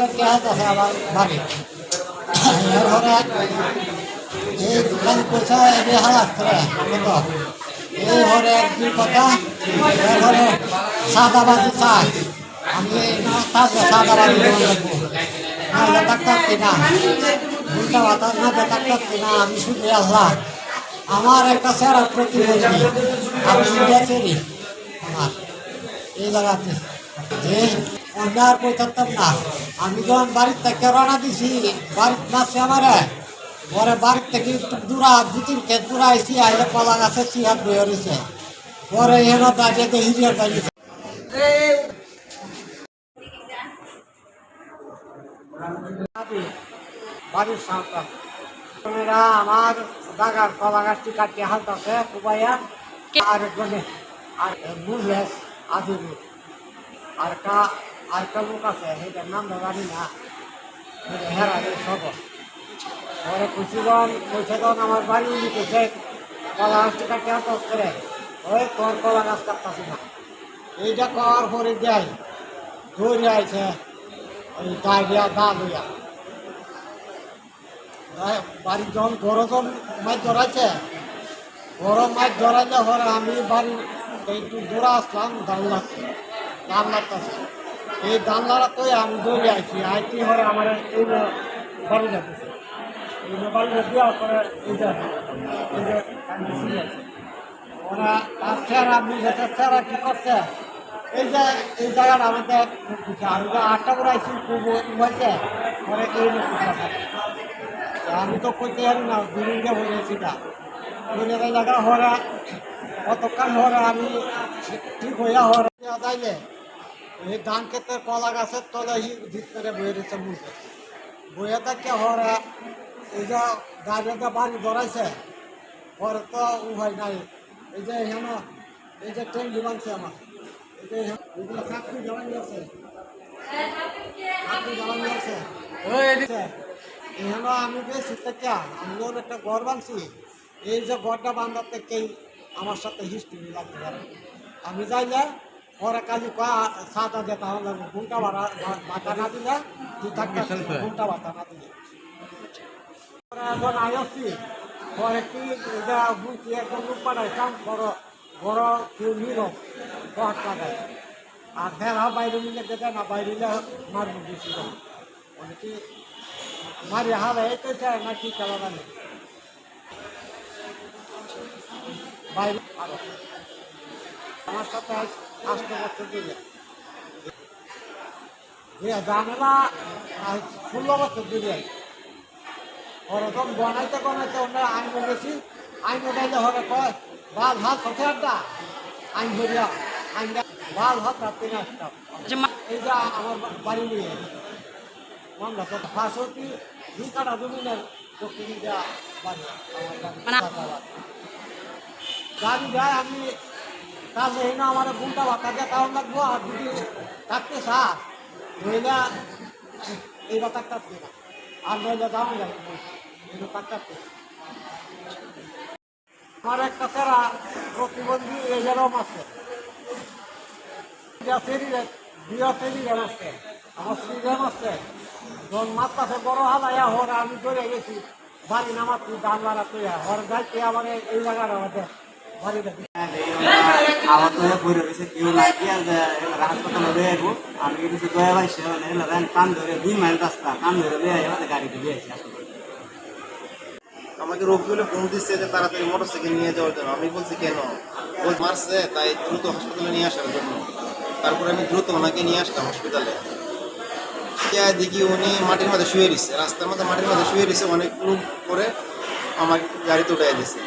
আমার এই দোকান পয়সা করে কত এই হরে এক কথা চাই আমি তাকে সাদাবাদি দোকান না কিনা উল্টা কথা না ডাক্তার কিনা আমি শুধু আল্লাহ আমার একটা স্যার প্রতিবন্ধী আমি ইন্ডিয়া আমার এই জায়গাতে যে কই থাকতাম না। আমি যখন বাড়ির থেকে রওনা দিছি, বাড়ির নাচছে আমার, পরে বাড়ির থেকে একটু দূরা, দু তিন খেত দূরা আইসি আইলে কলা গাছের চিহাত বয়ে রয়েছে পরে এনে দাঁড়িয়ে দেখি যে দাঁড়িয়ে বাড়ির সাঁওতাল আমার বাগান কলা গাছটি কাটিয়ে হালতাছে, কুবাইয়া, আর আর মুরলেস আদিবুর আর কা আর কা লোক আছে সেটার নাম জানি না। হেরা সব পরে কুচিগণ কুচিগণ আমার বাড়ি উঠেছে কলা গাছটি কাটিয়ে হালতাস করে? ওই তোর কলা গাছ কাটতাছি না। এইটা কর পরে দেয়, ধরে আইছে, ওই ডায়রিয়া দা লইয়া বাড়ি যখন গরম মাছ ধরাইছে গরম মাছ ধরাইলে পরে আমি বাড়ি একটু দৌড়া আসলাম দানলা দানলাতে এই দানলারা তো আমি দৌড়ে আইছি আইছি হরে আমার এই বাড়ি যাতেছে এই বাড়ি পরে এই যে এই ওরা তার চেহারা বুঝেছে, চেহারা কি করছে? এই যে এই জায়গাটা আমাদের আমি যে আটটা করে খুব হয়েছে পরে এই আমি তো কইতে পারি না দুদিনকে বলেছি না দুদিন জায়গা হরা কতক্ষণ হরে আমি ঠিক হইয়া হরে যাইলে এই ধান ক্ষেতের কলা গাছের তলে ভিত করে বয়ে দিচ্ছে মুখে বইয়ে থাকে হরে এই যে গাড়িতে বাড়ি ধরাইছে পরে তো উভয় নাই। এই যে হেন এই যে ট্রেন বিমানছে আমার। এই যে এগুলো চাকরি জ্বালানি আছে। চাকরি জ্বালানি আছে। এখানে আমি বেশি থেকে আমি যখন একটা ঘর বানছি এই যে ঘরটা বান্ধার থেকেই আমার সাথে হিস্ট্রি লাগতে পারে। আমি যাই পরে ওরা কাজু সাত হাজার তাহলে ঘুমটা ভাতা না দিলে দু থাকতে ঘুমটা ভাতা না দিলে। ওরা এখন আইসি পরে কি যা বুঝছি একদম লোক পাঠায় কাম করো বড় কেউ নিল দশ টাকায় আর ফের হা বাইরে নিলে দেবে না বাইরে নিলে মারব বেশি ওই কি মারি হারা এতে চায় না কি চালানো বাইরে আমার সাথে আজ আসতে বছর দিলে ঝামেলা আজ ষোলো বছর দিলে ওরকম বনাইতে বনাইতে ওনারা আইন গেছি আইন গাইলে হরে কয় বাল হাত সতে আড্ডা আইন ধরিয়া আইন বাল হাত রাখতে না আসতাম এই যে আমার বাড়ি নিয়ে। মামলা তো ফাঁসতি দুই কাটা জমিনের দক্ষিণ বাড়ি। আমার গাড়ি যায় আমি এনে আমার লাগবো আর এই না। এই একটা সেরা প্রতিবন্ধী আছে। আছে। আমার শ্রীরাম আছে। যখন মাত্রাসে বড় হালাইয়া হর আমি ধরে গেছি। বাড়ি তুই দান বাড়া তুই হর যাইতে আমার এই জায়গার আমাদের হাসপাতালে আমাকে রফিউলে ফোন দিচ্ছে যে তাড়াতাড়ি মোটরসাইকেল নিয়ে যাওয়ার জন্য। আমি বলছি, কেন? বল মারছে, তাই দ্রুত হসপিটালে নিয়ে আসার জন্য। তারপরে আমি দ্রুত ওনাকে নিয়ে আসলাম হসপিটালে দেখি উনি মাটির মধ্যে শুয়ে দিচ্ছে রাস্তার মধ্যে মাটির মধ্যে শুয়ে দিচ্ছে অনেক লোক করে আমার গাড়িতে উঠাই দিচ্ছে